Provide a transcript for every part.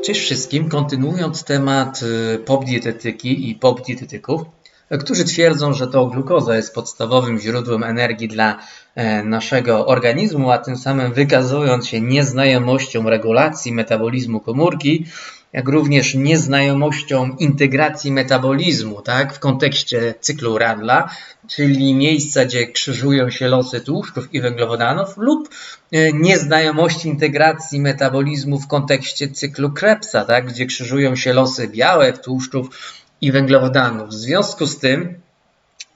Cześć wszystkim. Kontynuując temat y, pop-dietetyki i pop-dietetyków, y, którzy twierdzą, że to glukoza jest podstawowym źródłem energii dla e, naszego organizmu, a tym samym wykazując się nieznajomością regulacji metabolizmu komórki, jak również nieznajomością integracji metabolizmu, tak, w kontekście cyklu Radla, czyli miejsca, gdzie krzyżują się losy tłuszczów i węglowodanów, lub e, nieznajomości integracji metabolizmu w kontekście cyklu Krebsa, tak, gdzie krzyżują się losy białek, tłuszczów i węglowodanów. W związku z tym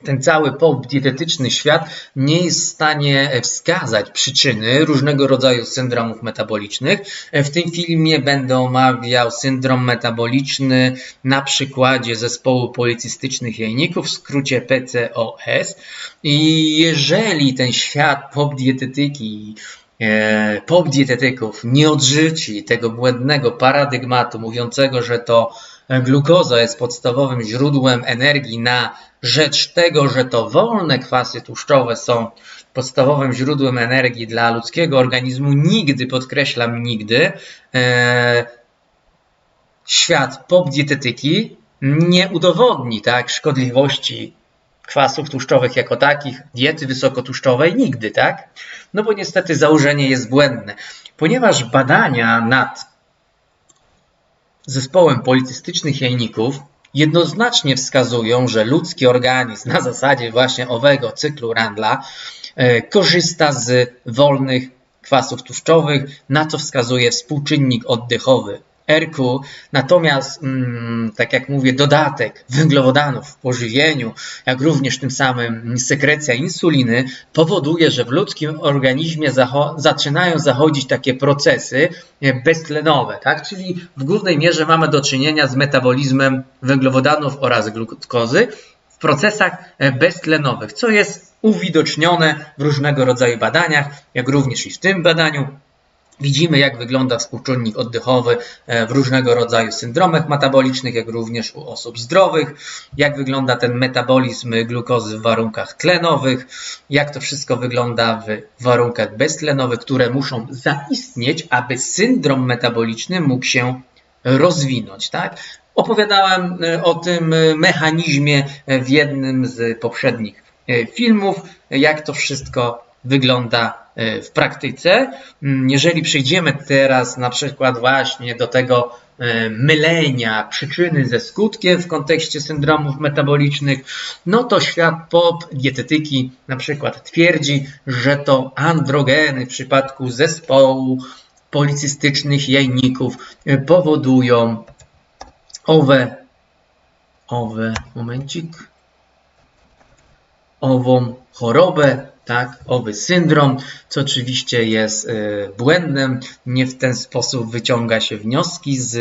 ten cały dietetyczny świat nie jest w stanie wskazać przyczyny różnego rodzaju syndromów metabolicznych. W tym filmie będę omawiał syndrom metaboliczny na przykładzie zespołu policystycznych jajników, w skrócie PCOS. I jeżeli ten świat dietetyki e, pop dietetyków nie odrzuci tego błędnego paradygmatu mówiącego, że to glukoza jest podstawowym źródłem energii na rzecz tego, że to wolne kwasy tłuszczowe są podstawowym źródłem energii dla ludzkiego organizmu, nigdy, podkreślam nigdy, e, świat pop-dietetyki nie udowodni tak, szkodliwości kwasów tłuszczowych jako takich, diety wysokotłuszczowej nigdy, tak? No bo niestety założenie jest błędne. Ponieważ badania nad zespołem policystycznych jajników jednoznacznie wskazują, że ludzki organizm na zasadzie właśnie owego cyklu Randla e, korzysta z wolnych kwasów tłuszczowych, na co wskazuje współczynnik oddechowy RQ, natomiast, mm, tak jak mówię, dodatek węglowodanów w pożywieniu, jak również tym samym sekrecja insuliny powoduje, że w ludzkim organizmie zacho zaczynają zachodzić takie procesy e, beztlenowe, tak? czyli w głównej mierze mamy do czynienia z metabolizmem węglowodanów oraz glukozy w procesach e, beztlenowych, co jest uwidocznione w różnego rodzaju badaniach, jak również i w tym badaniu Widzimy, jak wygląda współczynnik oddechowy e, w różnego rodzaju syndromach metabolicznych, jak również u osób zdrowych, jak wygląda ten metabolizm glukozy w warunkach tlenowych, jak to wszystko wygląda w warunkach beztlenowych, które muszą zaistnieć, aby syndrom metaboliczny mógł się rozwinąć. Tak? Opowiadałem e, o tym mechanizmie w jednym z poprzednich e, filmów, jak to wszystko wygląda e, w praktyce. Mm, jeżeli przejdziemy teraz na przykład właśnie do tego e, mylenia przyczyny ze skutkiem w kontekście syndromów metabolicznych, no to świat pop dietetyki na przykład twierdzi, że to androgeny w przypadku zespołu policystycznych jajników e, powodują owe, owe, momencik, ową chorobę tak, owy syndrom, co oczywiście jest e, błędem. Nie w ten sposób wyciąga się wnioski z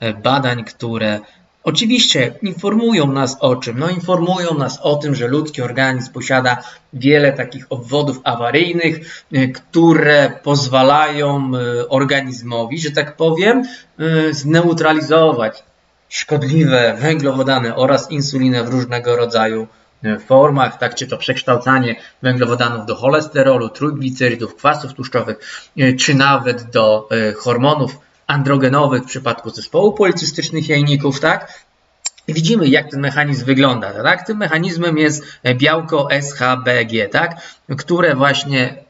e, badań, które oczywiście informują nas o czym? No informują nas o tym, że ludzki organizm posiada wiele takich obwodów awaryjnych, e, które pozwalają organizmowi, że tak powiem, zneutralizować szkodliwe węglowodany oraz insulinę w różnego rodzaju formach, tak czy to przekształcanie węglowodanów do cholesterolu, trójglicerydów, kwasów tłuszczowych, e, czy nawet do e, hormonów androgenowych w przypadku zespołu policystycznych jajników, tak? Widzimy, jak ten mechanizm wygląda. Tak? Tym mechanizmem jest białko SHBG, tak? które właśnie,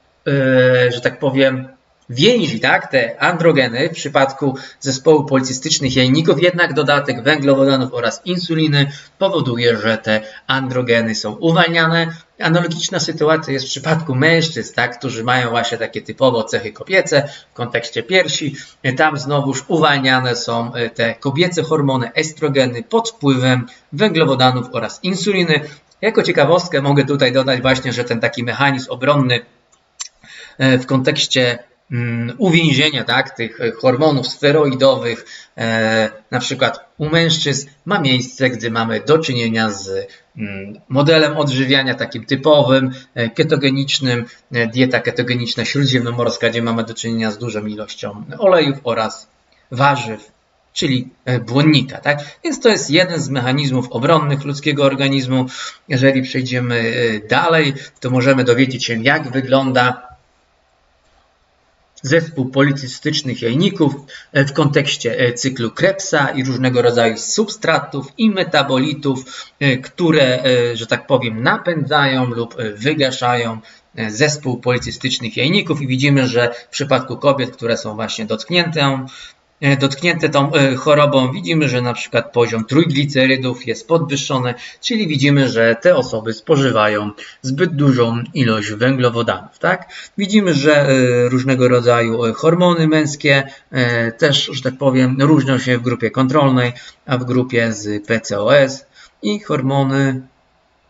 że tak powiem, więzi tak, te androgeny w przypadku zespołu policystycznych jajników, jednak dodatek węglowodanów oraz insuliny powoduje, że te androgeny są uwalniane. Analogiczna sytuacja jest w przypadku mężczyzn, tak, którzy mają właśnie takie typowo cechy kobiece w kontekście piersi. Tam znowuż uwalniane są e, te kobiece hormony estrogeny pod wpływem węglowodanów oraz insuliny. Jako ciekawostkę mogę tutaj dodać właśnie, że ten taki mechanizm obronny e, w kontekście uwięzienia tak, tych hormonów steroidowych, e, na przykład u mężczyzn, ma miejsce, gdy mamy do czynienia z mm, modelem odżywiania takim typowym, e, ketogenicznym, e, dieta ketogeniczna śródziemnomorska, gdzie mamy do czynienia z dużą ilością olejów oraz warzyw, czyli błonnika. Tak? Więc to jest jeden z mechanizmów obronnych ludzkiego organizmu. Jeżeli przejdziemy dalej, to możemy dowiedzieć się, jak wygląda zespół policystycznych jajników e, w kontekście e, cyklu Krebsa i różnego rodzaju substratów i metabolitów, e, które, że tak powiem, napędzają lub wygaszają zespół policystycznych jajników. I widzimy, że w przypadku kobiet, które są właśnie dotknięte dotknięte tą e, chorobą, widzimy, że na przykład poziom trójglicerydów jest podwyższony, czyli widzimy, że te osoby spożywają zbyt dużą ilość węglowodanów. Tak? Widzimy, że e, różnego rodzaju hormony męskie też, że tak powiem, różnią się w grupie kontrolnej, a w grupie z PCOS i hormony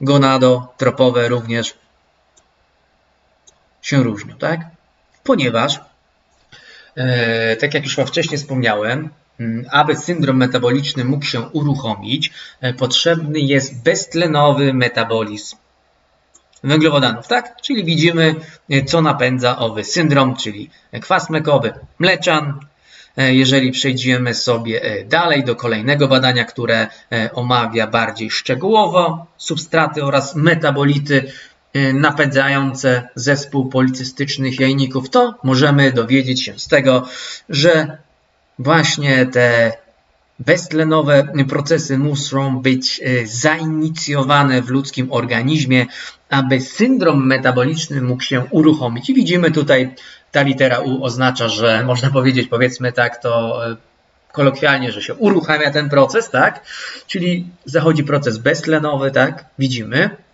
gonadotropowe również się różnią, tak? Ponieważ E, tak jak już wcześniej wspomniałem, mm, aby syndrom metaboliczny mógł się uruchomić, e, potrzebny jest beztlenowy metabolizm węglowodanów, tak? Czyli widzimy, e, co napędza owy syndrom, czyli kwas mlekowy, mleczan. Jeżeli przejdziemy sobie dalej do kolejnego badania, które omawia bardziej szczegółowo substraty oraz metabolity, napędzające zespół policystycznych jajników, to możemy dowiedzieć się z tego, że właśnie te beztlenowe procesy muszą być y, zainicjowane w ludzkim organizmie, aby syndrom metaboliczny mógł się uruchomić. I widzimy tutaj, ta litera U oznacza, że można powiedzieć, powiedzmy tak, to y, kolokwialnie, że się uruchamia ten proces, tak? Czyli zachodzi proces beztlenowy, tak? Widzimy.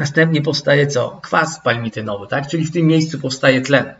Następnie powstaje co? Kwas palmitynowy, tak? Czyli w tym miejscu powstaje tlen.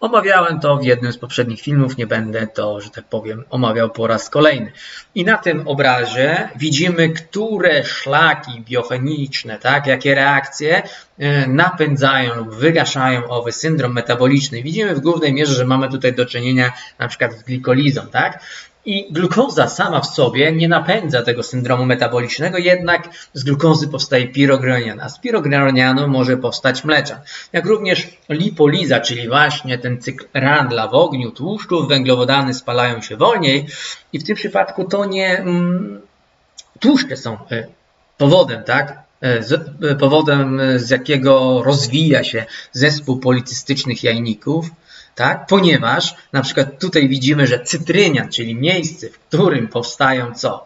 Omawiałem to w jednym z poprzednich filmów, nie będę to, że tak powiem, omawiał po raz kolejny. I na tym obrazie widzimy, które szlaki biochemiczne, tak, jakie reakcje e, napędzają lub wygaszają owy syndrom metaboliczny. Widzimy w głównej mierze, że mamy tutaj do czynienia na przykład z glikolizą, tak? I glukoza sama w sobie nie napędza tego syndromu metabolicznego, jednak z glukozy powstaje pirogranian, a z pirogranianu może powstać mleczan. Jak również lipoliza, czyli właśnie ten cykl Randla w ogniu tłuszczów, węglowodany spalają się wolniej i w tym przypadku to nie mm, tłuszcze są e, powodem, tak? E, e, powodem, z jakiego rozwija się zespół policystycznych jajników, tak? Ponieważ na przykład tutaj widzimy, że cytrynian, czyli miejsce, w którym powstają co?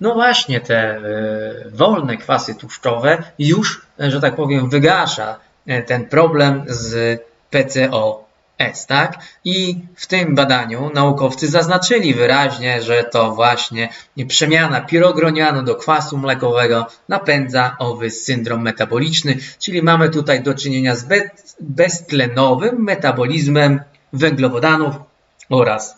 No właśnie te y, wolne kwasy tłuszczowe już, że tak powiem, wygasza e, ten problem z PCOS, tak? I w tym badaniu naukowcy zaznaczyli wyraźnie, że to właśnie przemiana pirogronianu do kwasu mlekowego napędza owy syndrom metaboliczny, czyli mamy tutaj do czynienia z beztlenowym metabolizmem węglowodanów oraz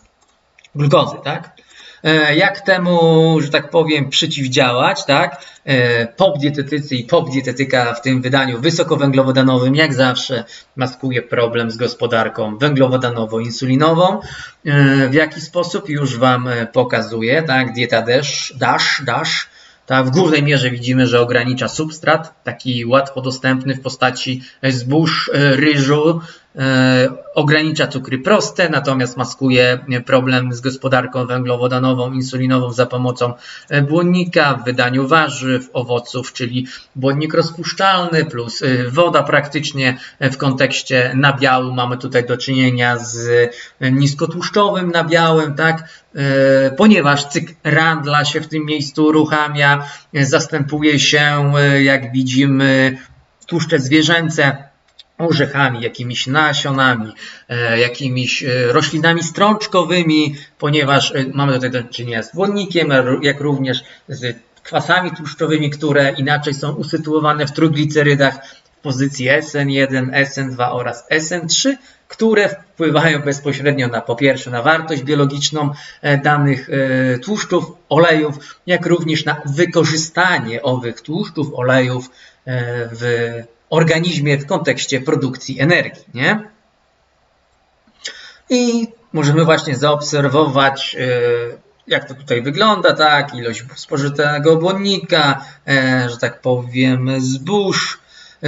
glukozy, tak? E, jak temu, że tak powiem, przeciwdziałać, tak? E, pop-dietetycy i pop-dietetyka w tym wydaniu wysokowęglowodanowym, jak zawsze, maskuje problem z gospodarką węglowodanowo-insulinową. E, w jaki sposób już Wam pokazuję, tak? Dieta Dash, Dash, Dash tak, w głównej mierze widzimy, że ogranicza substrat, taki łatwo dostępny w postaci zbóż, ryżu, ogranicza cukry proste, natomiast maskuje problem z gospodarką węglowodanową, insulinową za pomocą e, błonnika w wydaniu warzyw, owoców, czyli błonnik rozpuszczalny plus e, woda praktycznie w kontekście nabiału mamy tutaj do czynienia z niskotłuszczowym nabiałem, tak? Ponieważ cykl Randla się w tym miejscu uruchamia, zastępuje się, jak widzimy, tłuszcze zwierzęce orzechami, jakimiś nasionami, e, jakimiś e, roślinami strączkowymi, ponieważ e, mamy tutaj do czynienia z błonnikiem, jak również z kwasami tłuszczowymi, które inaczej są usytuowane w trójglicerydach w pozycji SN1, SN2 oraz SN3, które wpływają bezpośrednio na po pierwsze na wartość biologiczną danych tłuszczów, olejów, jak również na wykorzystanie owych tłuszczów, olejów w organizmie w kontekście produkcji energii. Nie? I możemy właśnie zaobserwować, e, jak to tutaj wygląda, tak, ilość spożytego błonnika, e, że tak powiem, zbóż,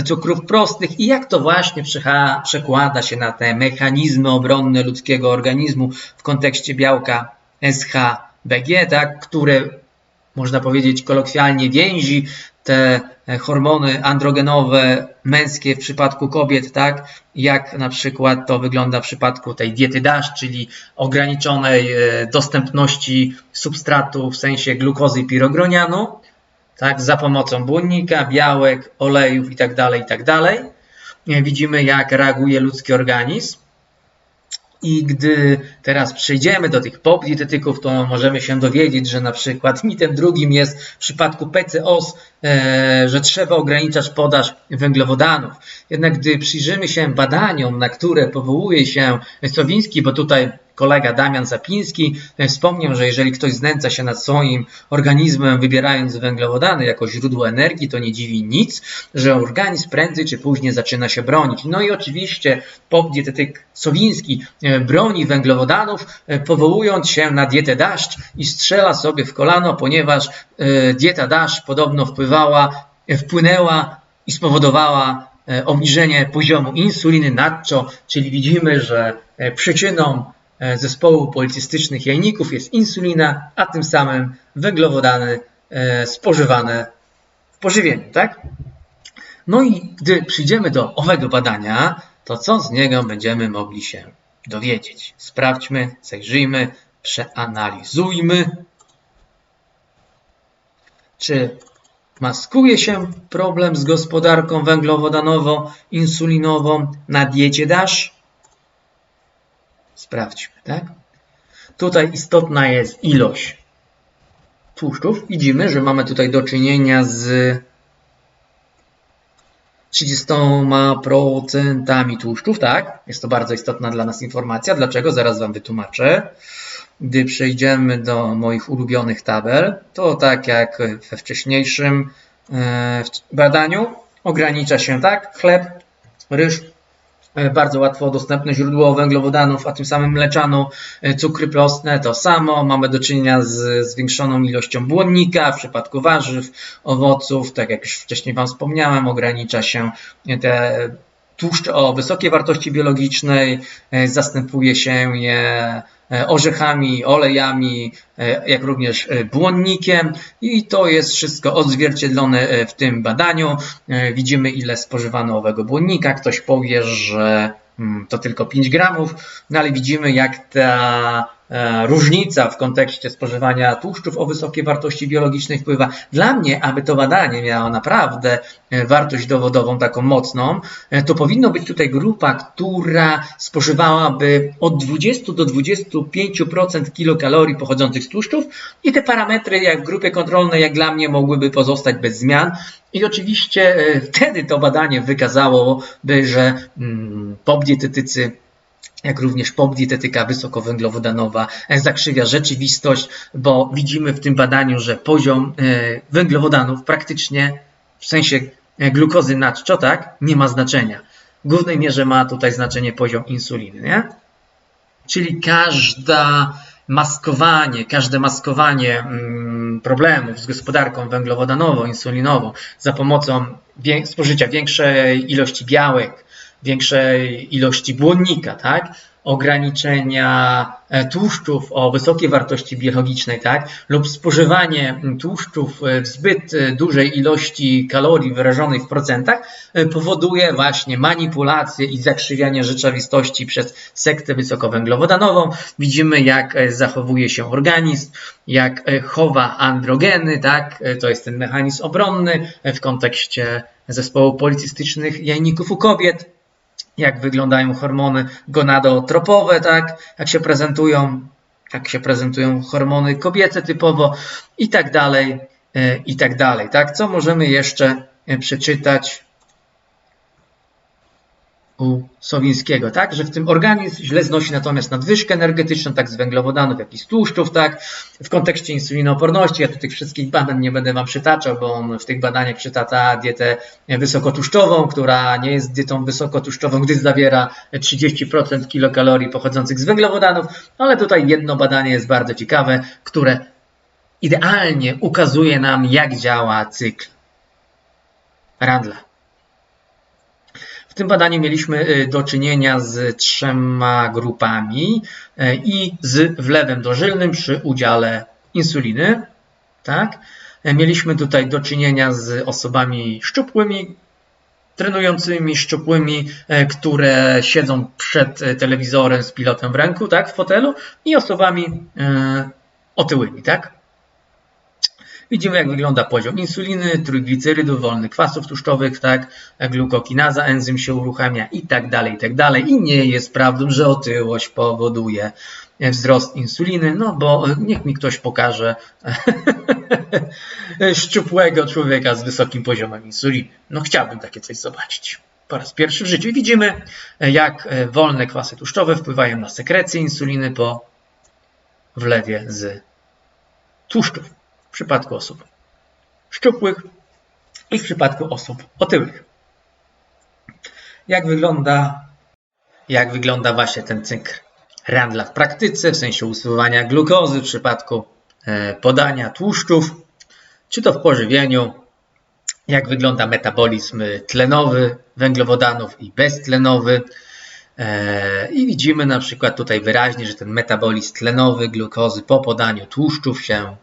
cukrów prostych i jak to właśnie przekłada się na te mechanizmy obronne ludzkiego organizmu w kontekście białka SHBG, tak, które można powiedzieć kolokwialnie, więzi, te e, hormony androgenowe, męskie w przypadku kobiet, tak? Jak na przykład to wygląda w przypadku tej diety DASH, czyli ograniczonej e, dostępności substratu w sensie glukozy i pirogronianu, tak? Za pomocą błonnika, białek, olejów itd., itd. E, Widzimy, jak reaguje ludzki organizm. I gdy teraz przejdziemy do tych pop dietetyków, to możemy się dowiedzieć, że na przykład mitem drugim jest w przypadku PCOS, e, że trzeba ograniczać podaż węglowodanów. Jednak gdy przyjrzymy się badaniom, na które powołuje się Sowiński, bo tutaj kolega Damian Zapiński e, wspomniał, że jeżeli ktoś znęca się nad swoim organizmem, wybierając węglowodany jako źródło energii, to nie dziwi nic, że organizm prędzej czy później zaczyna się bronić. No i oczywiście pop dietetyk Sowiński e, broni węglowodanów, e, powołując się na dietę DASH i strzela sobie w kolano, ponieważ dieta DASH podobno wpływała, wpłynęła i spowodowała obniżenie poziomu insuliny nadczo, czyli widzimy, że przyczyną zespołu policystycznych jajników jest insulina, a tym samym węglowodany e, spożywane w pożywieniu, tak? No i gdy przyjdziemy do owego badania, to co z niego będziemy mogli się dowiedzieć? Sprawdźmy, zajrzyjmy, przeanalizujmy. Czy maskuje się problem z gospodarką węglowodanowo-insulinową na diecie DASH? Sprawdźmy, tak? Tutaj istotna jest ilość tłuszczów. Widzimy, że mamy tutaj do czynienia z 30% tłuszczów, tak? Jest to bardzo istotna dla nas informacja. Dlaczego? Zaraz Wam wytłumaczę. Gdy przejdziemy do moich ulubionych tabel, to tak jak we wcześniejszym e, badaniu, ogranicza się tak, chleb, ryż, bardzo łatwo dostępne źródło węglowodanów, a tym samym mleczanu, e, cukry prostne to samo. Mamy do czynienia z zwiększoną ilością błonnika w przypadku warzyw, owoców, tak jak już wcześniej Wam wspomniałem, ogranicza się te tłuszcz o wysokiej wartości biologicznej, e, zastępuje się je E, orzechami, olejami, e, jak również błonnikiem i to jest wszystko odzwierciedlone w tym badaniu. Widzimy ile spożywano owego błonnika. Ktoś powie, że mm, to tylko 5 gramów, no ale widzimy jak ta różnica w kontekście spożywania tłuszczów o wysokiej wartości biologicznej wpływa. Dla mnie, aby to badanie miało naprawdę e, wartość dowodową taką mocną, e, to powinno być tutaj grupa, która spożywałaby od 20 do 25% kilokalorii pochodzących z tłuszczów i te parametry jak w grupie kontrolnej, jak dla mnie, mogłyby pozostać bez zmian. I oczywiście wtedy to badanie wykazałoby, że mm, pop dietetycy jak również dietetyka wysokowęglowodanowa zakrzywia rzeczywistość, bo widzimy w tym badaniu, że poziom e, węglowodanów praktycznie w sensie e, glukozy nadczo, tak, nie ma znaczenia. W głównej mierze ma tutaj znaczenie poziom insuliny, nie? Czyli każda maskowanie, każde maskowanie mm, problemów z gospodarką węglowodanową, insulinową za pomocą spożycia większej ilości białek, większej ilości błonnika, tak? ograniczenia e, tłuszczów o wysokiej wartości biologicznej, tak? lub spożywanie tłuszczów e, w zbyt e, dużej ilości kalorii wyrażonych w procentach powoduje właśnie manipulację i zakrzywianie rzeczywistości przez sektę wysokowęglowodanową. Widzimy, jak zachowuje się organizm, jak chowa androgeny, tak? to jest ten mechanizm obronny w kontekście zespołu policystycznych jajników u kobiet jak wyglądają hormony gonadotropowe, tak, jak się prezentują, jak się prezentują hormony kobiece typowo i tak dalej, e, i tak dalej, tak. Co możemy jeszcze e, przeczytać u Sowińskiego, tak? Że w tym organizm źle znosi natomiast nadwyżkę energetyczną, tak z węglowodanów, jak i z tłuszczów, tak? W kontekście insulinooporności, ja tu tych wszystkich badań nie będę Wam przytaczał, bo on w tych badaniach przytacza dietę wysokotłuszczową, która nie jest dietą wysokotłuszczową, gdyż zawiera 30% kilokalorii pochodzących z węglowodanów, ale tutaj jedno badanie jest bardzo ciekawe, które idealnie ukazuje nam, jak działa cykl Randla tym badaniu mieliśmy y, do czynienia z trzema grupami y, i z wlewem dożylnym przy udziale insuliny. tak? E, Mieliśmy tutaj do czynienia z osobami szczupłymi, trenującymi, szczupłymi, które siedzą przed telewizorem z pilotem w ręku, tak, w fotelu i osobami otyłymi, tak? Widzimy, jak wygląda poziom insuliny, trójglicerydów, wolnych kwasów tłuszczowych, tak, glukokinaza, enzym się uruchamia i tak dalej, i tak dalej. I nie jest prawdą, że otyłość powoduje wzrost insuliny, no bo niech mi ktoś pokaże szczupłego człowieka z wysokim poziomem insuliny. No chciałbym takie coś zobaczyć. Po raz pierwszy w życiu. I widzimy, jak wolne kwasy tłuszczowe wpływają na sekrecję insuliny po wlewie z tłuszczów przypadku osób szczupłych i w przypadku osób otyłych. Jak wygląda, jak wygląda właśnie ten cykl Randla w praktyce, w sensie usuwania glukozy w przypadku e, podania tłuszczów, czy to w pożywieniu, jak wygląda metabolizm tlenowy węglowodanów i beztlenowy. E, I widzimy na przykład tutaj wyraźnie, że ten metabolizm tlenowy glukozy po podaniu tłuszczów się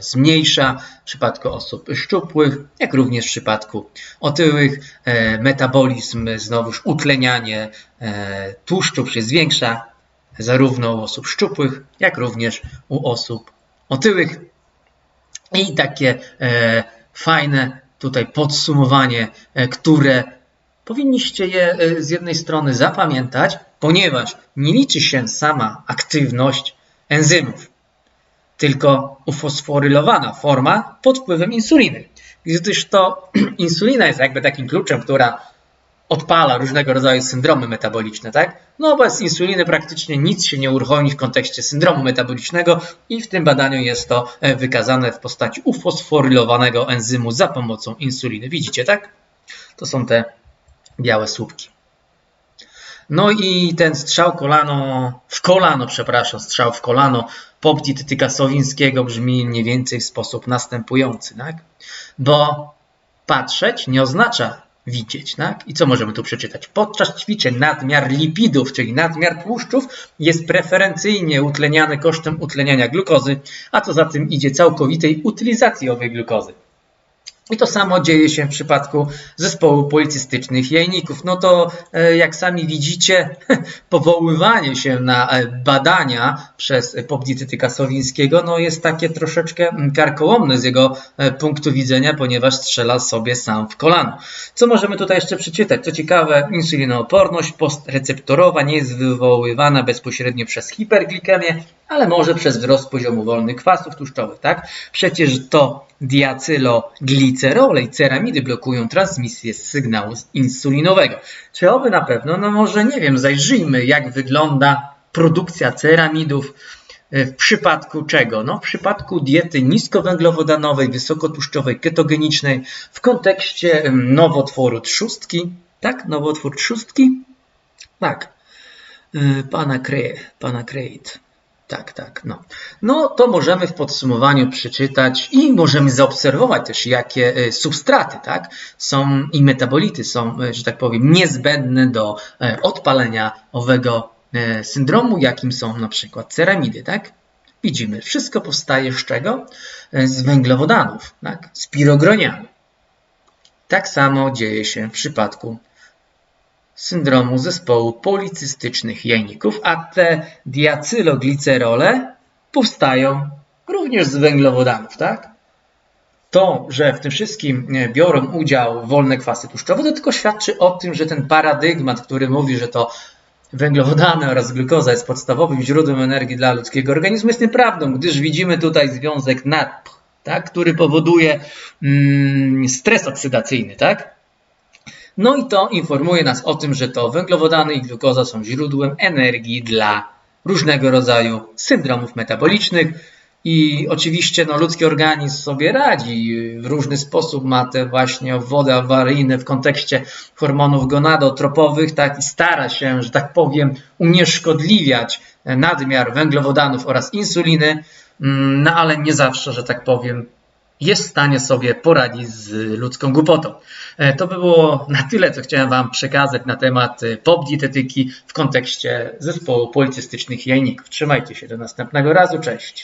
zmniejsza w przypadku osób szczupłych, jak również w przypadku otyłych. E, Metabolizm, znowuż utlenianie tłuszczów się zwiększa zarówno u osób szczupłych, jak również u osób otyłych. I takie e, fajne tutaj podsumowanie, e, które powinniście je e, z jednej strony zapamiętać, ponieważ nie liczy się sama aktywność enzymów, tylko ufosforylowana forma pod wpływem insuliny. Gdyż to insulina jest jakby takim kluczem, która odpala różnego rodzaju syndromy metaboliczne, tak? No bez insuliny praktycznie nic się nie uruchomi w kontekście syndromu metabolicznego i w tym badaniu jest to e, wykazane w postaci ufosforylowanego enzymu za pomocą insuliny. Widzicie, tak? To są te białe słupki. No i ten strzał kolano, w kolano, przepraszam, strzał w kolano popdietetyka Sowińskiego brzmi mniej więcej w sposób następujący, tak? Bo patrzeć nie oznacza widzieć. Tak? I co możemy tu przeczytać? Podczas ćwiczeń nadmiar lipidów, czyli nadmiar tłuszczów, jest preferencyjnie utleniany kosztem utleniania glukozy, a co za tym idzie całkowitej utylizacji owej glukozy. I to samo dzieje się w przypadku zespołu policystycznych jajników. No to e, jak sami widzicie, powoływanie się na e, badania przez popdietetyka Sowińskiego no jest takie troszeczkę mm, karkołomne z jego e, punktu widzenia, ponieważ strzela sobie sam w kolano. Co możemy tutaj jeszcze przeczytać? Co ciekawe, insulinooporność postreceptorowa nie jest wywoływana bezpośrednio przez hiperglikemię, ale może przez wzrost poziomu wolnych kwasów tłuszczowych, tak? Przecież to diacyloglicerole i ceramidy blokują transmisję sygnału insulinowego. Czy oby na pewno? No może nie wiem, zajrzyjmy jak wygląda produkcja ceramidów e, w przypadku czego? No, w przypadku diety niskowęglowodanowej, wysokotłuszczowej, ketogenicznej, w kontekście nowotworu trzustki, tak? Nowotwór trzustki? Tak. E, pana Cre, pana. Tak, tak. No. no to możemy w podsumowaniu przeczytać i możemy zaobserwować też, jakie e, substraty tak, są i metabolity są, e, że tak powiem, niezbędne do e, odpalenia owego syndromu, jakim są na przykład ceramidy. Tak? Widzimy, wszystko powstaje z czego? Z węglowodanów, tak? z pirogroniami. Tak samo dzieje się w przypadku syndromu zespołu policystycznych jajników, a te diacyloglicerole powstają również z węglowodanów, tak? To, że w tym wszystkim biorą udział wolne kwasy tłuszczowe, to tylko świadczy o tym, że ten paradygmat, który mówi, że to węglowodany oraz glukoza jest podstawowym źródłem energii dla ludzkiego organizmu, jest nieprawdą, gdyż widzimy tutaj związek NADP, tak, który powoduje mm, stres oksydacyjny, tak? No i to informuje nas o tym, że to węglowodany i glukoza są źródłem energii dla różnego rodzaju syndromów metabolicznych. I oczywiście no, ludzki organizm sobie radzi w różny sposób, ma te właśnie wody awaryjne w kontekście hormonów gonadotropowych, tak i stara się, że tak powiem, unieszkodliwiać nadmiar węglowodanów oraz insuliny, mm, no ale nie zawsze, że tak powiem, jest w stanie sobie poradzić z ludzką głupotą. E, to by było na tyle, co chciałem Wam przekazać na temat e, pop dietetyki w kontekście zespołu policystycznych jajników. Trzymajcie się do następnego razu, cześć!